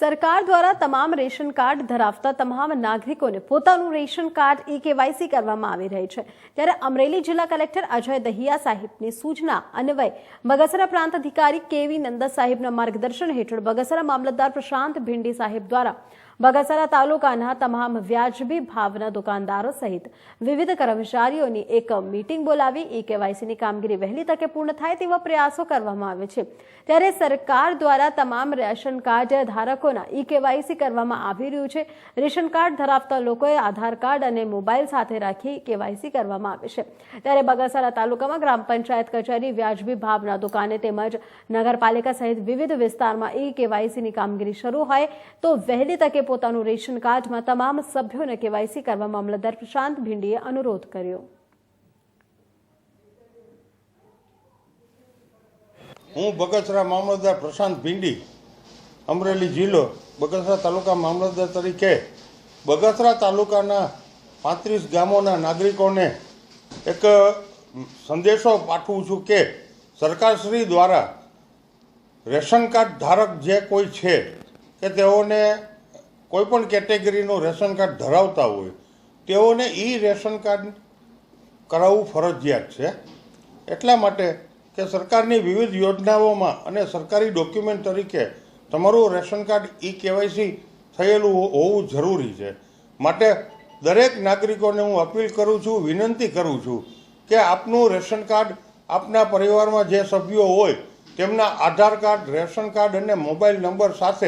સરકાર દ્વારા તમામ રેશન કાર્ડ ધરાવતા તમામ નાગરિકોને પોતાનું રેશન કાર્ડ ઈ કેવાયસી કરવામાં આવી રહી છે. ત્યારે અમરેલી જિલ્લા કલેક્ટર અજય દહિયા સાહેબની સૂચના અન્વયે બગસરા પ્રાંત અધિકારી કેવી નંદા સાહેબના માર્ગદર્શન હેઠળ બગસરા મામલતદાર પ્રશાંત ભિંડી સાહેબ દ્વારા બગસરા તાલુકાના તમામ વ્યાજબી ભાવના દુકાનદારો સહિત વિવિધ કર્મચારીઓની એક મીટિંગ બોલાવી ઈ કેવાયસીની કામગીરી વહેલી તકે પૂર્ણ થાય તેવા પ્રયાસો કરવામાં આવે છે. ત્યારે સરકાર દ્વારા તમામ રેશન કાર્ડ ધારકોના ઈ કેવાયસી કરવામાં આવી રહ્યું છે. રેશન કાર્ડ ધરાવતા લોકોએ આધાર કાર્ડ અને મોબાઈલ સાથે રાખી કેવાયસી કરવામાં આવે છે. ત્યારે બગસરા તાલુકામાં ગ્રામ પંચાયત કચેરી, વ્યાજબી ભાવના દુકાને તેમજ નગરપાલિકા સહિત વિવિધ વિસ્તારમાં ઈ કેવાયસીની કામગીરી શરૂ હોય તો વહેલી તકે પોતાનું રેશન કાર્ડમાં તમામ સભ્યોને કેવાયસી કરવા મામલતદાર પ્રશાંત ભિંડીએ અનુરોધ કર્યો. હું બગસરા મામલતદાર પ્રશાંત ભીંડી, અમરેલી જિલ્લો, બગસરા તાલુકા મામલતદાર તરીકે બગસરા તાલુકાના પાંત્રીસ ગામોના નાગરિકોને એક સંદેશો પાઠવું છું કે સરકારશ્રી દ્વારા રેશન કાર્ડ ધારક જે કોઈ છે, કે તેઓને કોઈ પણ કેટેગરીનું રેશન કાર્ડ ધરાવતા હોય, તેઓને એ રેશન કાર્ડ કરાવવું ફરજિયાત છે. એટલા માટે કે સરકારની વિવિધ યોજનાઓમાં અને સરકારી ડોક્યુમેન્ટ તરીકે તમારું રેશન કાર્ડ ઈ કેવાયસી થયેલું હોવું જરૂરી છે. માટે દરેક નાગરિકોને હું અપીલ કરું છું, વિનંતી કરું છું કે આપનું રેશન કાર્ડ આપના પરિવારમાં જે સભ્યો હોય, તેમના આધાર કાર્ડ, રેશન કાર્ડ અને મોબાઈલ નંબર સાથે